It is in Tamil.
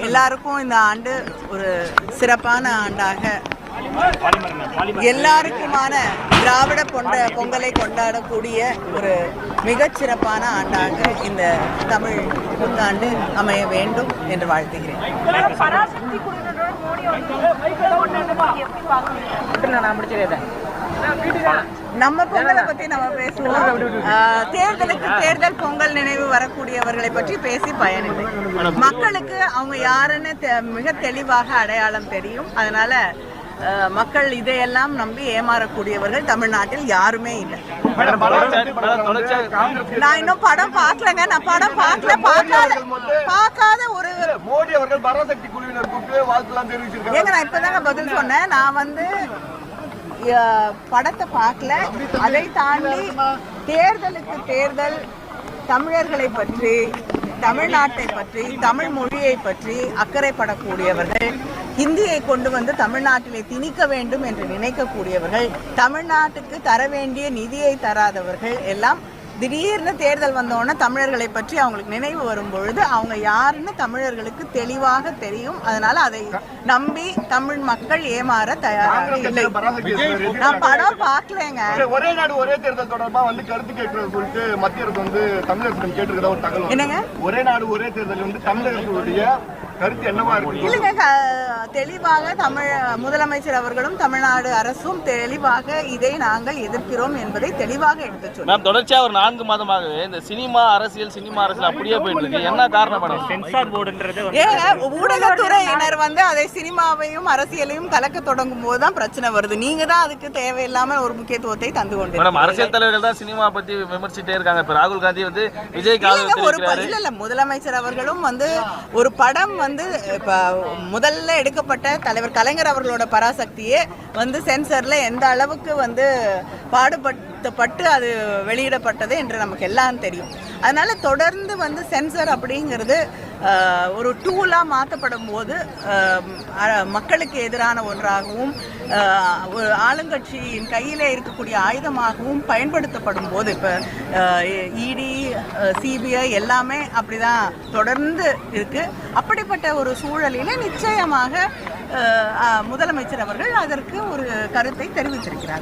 எல்லாருக்கும் இந்த ஆண்டு ஒரு சிறப்பான ஆண்டாக எல்லாருக்குமான திராவிட பொண்ட பொங்கலை கொண்டாடக்கூடிய ஒரு மிகச் சிறப்பான ஆண்டாக இந்த தமிழ் புத்தாண்டு அமைய வேண்டும் என்று வாழ்த்துகிறேன். நான் முடிச்சிருக்கேன் நம்ம பொங்கலை பத்தி நம்ம பேசுவோம். தேர்தலுக்கு தேர்தல் பொங்கல் நினைவு வரக்கூடியவர்களை பற்றி பேசி பயனில்லை. மக்களுக்கு அவங்க யாருன்னு மிக தெளிவாக அடையாளம் தெரியும். அதனால மக்கள் இதையெல்லாம் நம்பி ஏமாறக்கூடியவர்கள் தமிழ்நாட்டில் யாருமே இல்லை. நான் இன்னும் படம் பார்க்கலங்க. நான் படம் பார்க்கல பார்க்காத பார்க்காத ஒரு மோடி அவர்கள் பராசக்தி குழுவினர் கூப்பிட்டு வாழ்த்துலாம் தெரிவிச்சிருக்காங்க. ஏங்க நான் இப்பதாங்க பதில் சொன்னேன். நான் வந்து படத்தை பார்க்கல. அதை தாண்டி தேர்தலுக்கு தேர்தல் தமிழர்களை பற்றி தமிழ்நாட்டை பற்றி தமிழ் மொழியை பற்றி அக்கறைப்படக்கூடியவர்கள் ஹிந்தியை கொண்டு வந்து தமிழ்நாட்டிலே திணிக்க வேண்டும் என்று நினைக்கக்கூடியவர்கள் தமிழ்நாட்டுக்கு தர வேண்டிய நிதியை தராதவர்கள் எல்லாம் திடீர்னு தேர்தல் வந்தோடனே தமிழர்களை பற்றி அவங்களுக்கு நினைவு வரும் பொழுது அவங்க யாருன்னு தமிழர்களுக்கு தெளிவாக தெரியும். அதனால அதை நம்பி தமிழ் மக்கள் ஏமாற தயாராக இல்லை. நான் படம் பார்க்கலங்க. ஒரே நாடு ஒரே தேர்தல் தொடர்பா வந்து கருத்து கேட்கறது குறித்து மத்திய அரசு வந்து தமிழகத்திடம் கேட்டிருக்கதா ஒரு தகவல். என்னங்க? ஒரே நாடு ஒரே தேர்தல் வந்து தமிழகத்துடைய கருத்து என்னவா இருக்கு? இல்லைங்க தெளிவாக தமிழ் முதலமைச்சர் அவர்களும் தமிழ்நாடு அரசும் தெளிவாக இதை நாங்கள் எதிர்க்கிறோம் என்பதை தெளிவாக எடுத்துச் சொன்னோம் மேம் தொடர்ச்சியா ஒரு நான்கு மாதமாகவே இந்த சினிமா அரசியல் சினிமா அரசியல் அப்படியே போயிட்டு இருக்கு என்ன காரணம் மேடம்? சென்சார் போர்டுன்றது ஏங்க ஊடகத்துறையினர் வந்து அதை சினிமாவையும் அரசியலையும் கலக்க தொடங்கும் போது தான் பிரச்சனை வருது. நீங்க தான் அதுக்கு தேவையில்லாம ஒரு முக்கியத்துவத்தை தந்து கொண்டு மேடம் அரசியல் தலைவர்கள் தான் சினிமா பத்தி விமர்சிட்டே இருக்காங்க. இப்ப ராகுல் காந்தி வந்து விஜய் ஒரு இல்ல இல்ல முதலமைச்சர் அவர்களும் வந்து ஒரு படம் வந்து வந்து இப்போ முதல்ல எடுக்கப்பட்ட தலைவர் கலைஞர் அவர்களோட பராசக்தியே வந்து சென்சர்ல எந்த அளவுக்கு வந்து பாடுபடுத்தப்பட்டு அது வெளியிடப்பட்டது என்று நமக்கு எல்லாம் தெரியும். அதனால தொடர்ந்து வந்து சென்சர் அப்படிங்கிறது ஒரு டூலாக மாற்றப்படும் போது மக்களுக்கு எதிரான ஒன்றாகவும் ஒரு ஆளுங்கட்சியின் கையிலே இருக்கக்கூடிய ஆயுதமாகவும் பயன்படுத்தப்படும் போது இப்போ இடி சிபிஐ எல்லாமே அப்படிதான் தொடர்ந்து இருக்கு. அப்படிப்பட்ட ஒரு சூழலில் நிச்சயமாக முதலமைச்சர் அவர்கள் அதற்கு ஒரு கருத்தை தெரிவித்திருக்கிறார்.